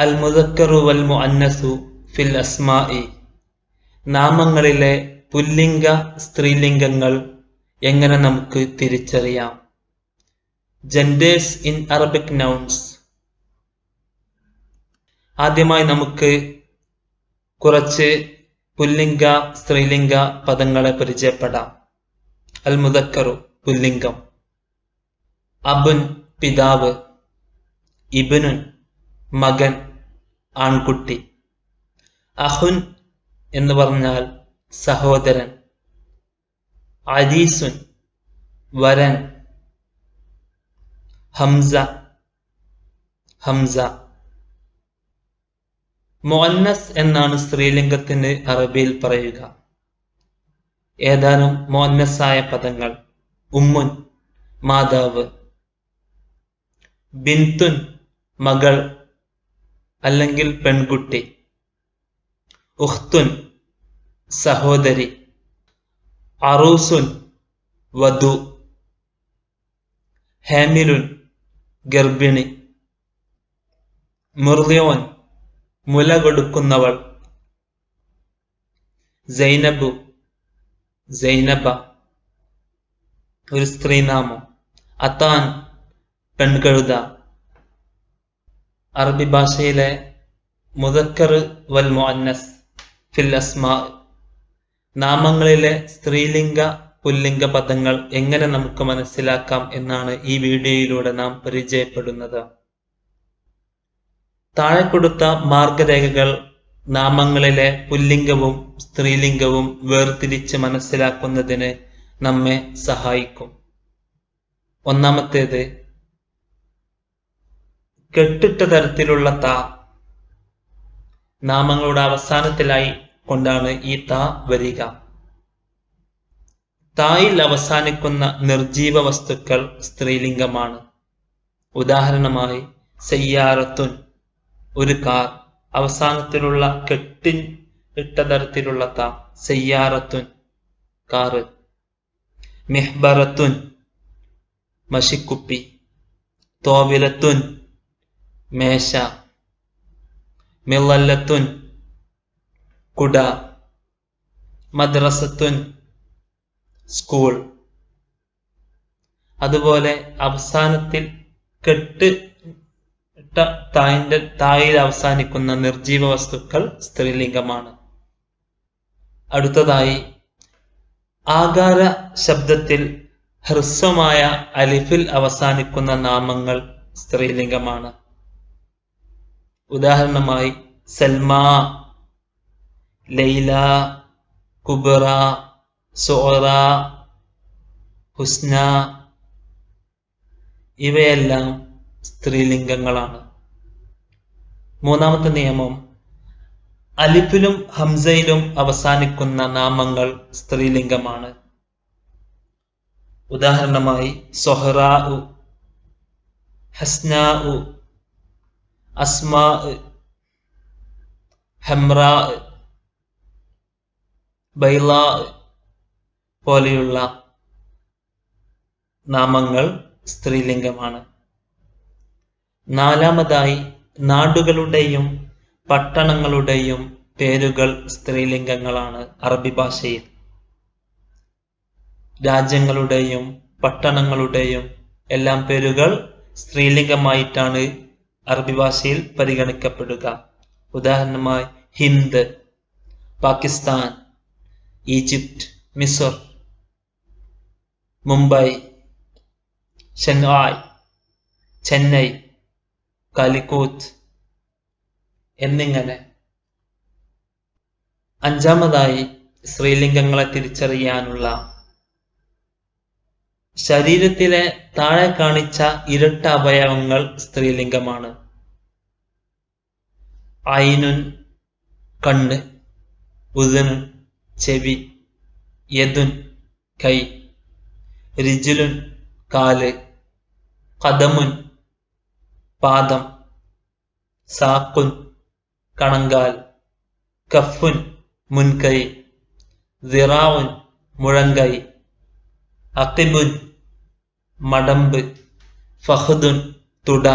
അൽ മുദക്കറു വൽ മുഅന്നസു ഫിൽ അസ്മാഇ. നാമങ്ങളിലെ പുല്ലിംഗ സ്ത്രീലിംഗങ്ങൾ എങ്ങനെ നമുക്ക് തിരിച്ചറിയാം? ജെൻഡേഴ്സ് ഇൻ അറബിക് നൗൺസ് ആദ്യമായി നമുക്ക് കുറച്ച് പുല്ലിംഗ സ്ത്രീലിംഗ പദങ്ങളെ പരിചയപ്പെടാം. അൽ മുദക്കറു പുല്ലിംഗം. അബുൻ പിതാവ്. ഇബനുൻ മകൻ. ആൺകുട്ടി. അഹുൻ എന്ന് പറഞ്ഞാൽ സഹോദരൻ. അരീസുൻ വരൻ. ഹംസ ഹംസ. മോന്നസ് എന്നാണ് സ്ത്രീലിംഗത്തിന് അറബിയിൽ പറയുക. ഏതാനും മോന്നസായ പദങ്ങൾ. ഉമ്മുൻ മാതാവ്. ബിന്തുൻ മകൾ. അല്ലെങ്കിൽ പെൺകുട്ടി. ഉഖ്തുൻ സഹോദരി. അറൂസുൻ വധു. ഹാമിലുൻ ഗർഭിണി. മുർദിയോൻ മുല കൊടുക്കുന്നവൾ. സൈനബു സൈനബ. ഒരു സ്ത്രീനാമം. അത്താൻ പെൺകഴുത. അറബി ഭാഷയിലെ മുദക്കർ വൽ മുഅന്നസ് ഫിൽ അസ്മാ. നാമങ്ങളിലെ സ്ത്രീലിംഗ പുല്ലിംഗ പദങ്ങൾ എങ്ങനെ നമുക്ക് മനസ്സിലാക്കാം എന്നാണ് ഈ വീഡിയോയിലൂടെ നാം പരിചയപ്പെടുന്നത്. താഴെ കൊടുത്ത മാർഗരേഖകൾ നാമങ്ങളിലെ പുല്ലിംഗവും സ്ത്രീലിംഗവും വേർതിരിച്ച് മനസ്സിലാക്കുന്നതിന് നമ്മെ സഹായിക്കും. ഒന്നാമത്തേത് കെട്ടിട്ട തരത്തിലുള്ള ത നാമങ്ങളുടെ അവസാനത്തിലായി കൊണ്ടാണ് ഈ ത വരിക. തായിൽ അവസാനിക്കുന്ന നിർജീവ വസ്തുക്കൾ സ്ത്രീലിംഗമാണ്. ഉദാഹരണമായി സയ്യാറത്തുൻ ഒരു കാർ അവസാനത്തിലുള്ള കെട്ടിൻ ഇട്ട തരത്തിലുള്ള ത സയ്യാറത്തുൻ കാറ്. മെഹ്ബറത്തുൻ മഷിക്കുപ്പി. തോവിലത്തുൻ മേശ മിളല്ലത്തുൻ കുട മദ്രസത്തുൻ സ്കൂൾ. അതുപോലെ അവസാനത്തിൽ കെട്ട് തായിന്റെ തായിൽ അവസാനിക്കുന്ന നിർജീവ വസ്തുക്കൾ സ്ത്രീലിംഗമാണ്. അടുത്തതായി ആകാര ശബ്ദത്തിൽ ഹ്രസ്വമായ അലിഫിൽ അവസാനിക്കുന്ന നാമങ്ങൾ സ്ത്രീലിംഗമാണ്. ഉദാഹരണമായി സൽമ ലൈല കുബറ സോറ ഹുസ്ന ഇവയെല്ലാം സ്ത്രീലിംഗങ്ങളാണ്. മൂന്നാമത്തെ നിയമം അലിഫിലും ഹംസയിലും അവസാനിക്കുന്ന നാമങ്ങൾ സ്ത്രീലിംഗമാണ്. ഉദാഹരണമായി സൊഹ്റാ ഹസ്നാ അസ്മാ ഹംറ ബൈല പോലെയുള്ള നാമങ്ങൾ സ്ത്രീലിംഗമാണ്. നാലാമതായി നാടുകളുടെയും പട്ടണങ്ങളുടെയും പേരുകൾ സ്ത്രീലിംഗങ്ങളാണ് അറബി ഭാഷയിൽ. രാജ്യങ്ങളുടെയും പട്ടണങ്ങളുടെയും എല്ലാം പേരുകൾ സ്ത്രീലിംഗമായിട്ടാണ് അറബി ഭാഷയിൽ പരിഗണിക്കപ്പെടുക. ഉദാഹരണമായി Hind Pakistan Egypt Misr Mumbai Shanghai Chennai Calicut എന്നിങ്ങനെ. അഞ്ചാമതായി സ്ത്രീലിംഗങ്ങളെ തിരിച്ചറിയാനുള്ള ശരീരത്തിലെ താഴെ കാണിച്ച ഇരട്ട അവയവങ്ങൾ സ്ത്രീലിംഗമാണ്. ഐനുൻ കണ്ണ് ഉദുൻ ചെവി യദുൻ കൈ രിജുലുൻ കാൽ കദമുൻ പാദം സാക്കുൻ കണങ്കാൽ കഫുൻ മുൻകൈ ദിറാവുൻ മുഴങ്കൈ. അക്കിബുൻ മടമ്പ് ഫഹദുൻ തുട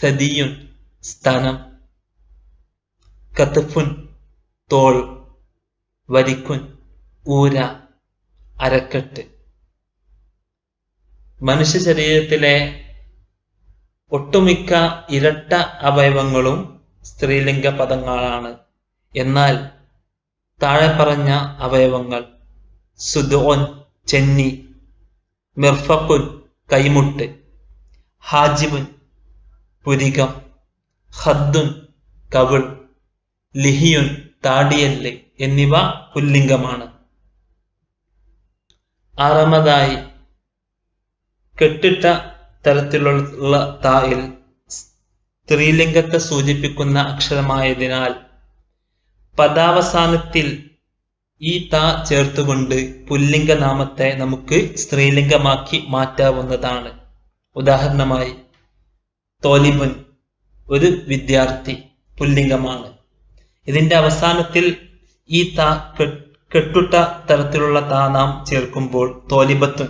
സദിയുൻ സ്ഥാനം കത്തുഫുൻ തോൾ വരിക്കുൻ ഊര അരക്കെട്ട്. മനുഷ്യ ശരീരത്തിലെ ഒട്ടുമിക്ക ഇരട്ട അവയവങ്ങളും സ്ത്രീലിംഗ പദങ്ങളാണ്. എന്നാൽ താഴെ പറഞ്ഞ അവയവങ്ങൾ സുദോൻ ചെന്നി മിർഫക്കുൻ കൈമുട്ട് ഹാജിബുൻ പുരികം ഹദ്ദുൻ കവിൾ ലിഹിയുൻ താടിയല്ല് എന്നിവ പുല്ലിംഗമാണ്. ആറാമതായി കെട്ടിട്ട തരത്തിലുള്ള തായിൽ സ്ത്രീലിംഗത്തെ സൂചിപ്പിക്കുന്ന അക്ഷരമായതിനാൽ പദാവസാനത്തിൽ ഈ താ ചേർത്തുകൊണ്ട് പുല്ലിംഗ നാമത്തെ നമുക്ക് സ്ത്രീലിംഗമാക്കി മാറ്റാവുന്നതാണ്. ഉദാഹരണമായി തോലിബുൻ ഒരു വിദ്യാർത്ഥി പുല്ലിംഗമാണ്. ഇതിന്റെ അവസാനത്തിൽ ഈ താ കെട്ടുട്ട തരത്തിലുള്ള താ നാം ചേർക്കുമ്പോൾ തോലിബത്തുൻ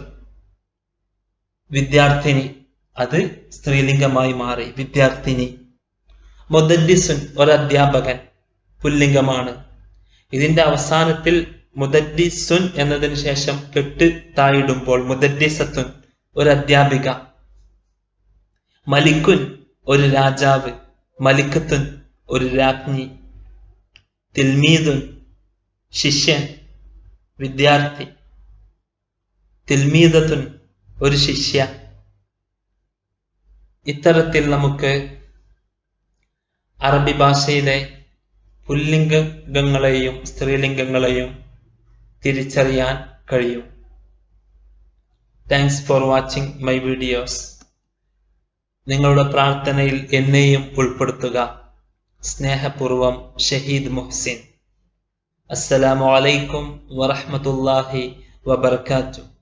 വിദ്യാർത്ഥിനി അത് സ്ത്രീലിംഗമായി മാറി. വിദ്യാർത്ഥിനി. മുദദ്ദിസുൻ ഒരു അധ്യാപകൻ പുല്ലിംഗമാണ്. ഇതിന്റെ അവസാനത്തിൽ മുദദ്ദിസുൻ എന്നതിന് ശേഷം കെട്ട് തായിടുമ്പോൾ മുദദ്ദിസത്തുൻ ഒരു അധ്യാപിക. മലിക്കുൻ ഒരു രാജാവ്. മലിക്കത്തുൻ ഒരു രാജ്ഞി. തിൽമീദുൻ ശിഷ്യൻ വിദ്യാർത്ഥി. തിൽമീദത്തുൻ ഒരു ശിഷ്യ. ഇത്തരത്തിൽ നമുക്ക് അറബി ഭാഷയിലെ പുല്ലിംഗങ്ങളെയും സ്ത്രീലിംഗങ്ങളെയും തിരിച്ചറിയാൻ കഴിയും. Thanks for watching my videos നിങ്ങളുടെ പ്രാർത്ഥനയിൽ എന്നെയും ഉൾപ്പെടുത്തുക. സ്നേഹപൂർവം ഷഹീദ് മുഹ്സിൻ. അസ്സലാമു അലൈക്കും വറഹ്മത്തുള്ളാഹി വബർക്കാത്തു.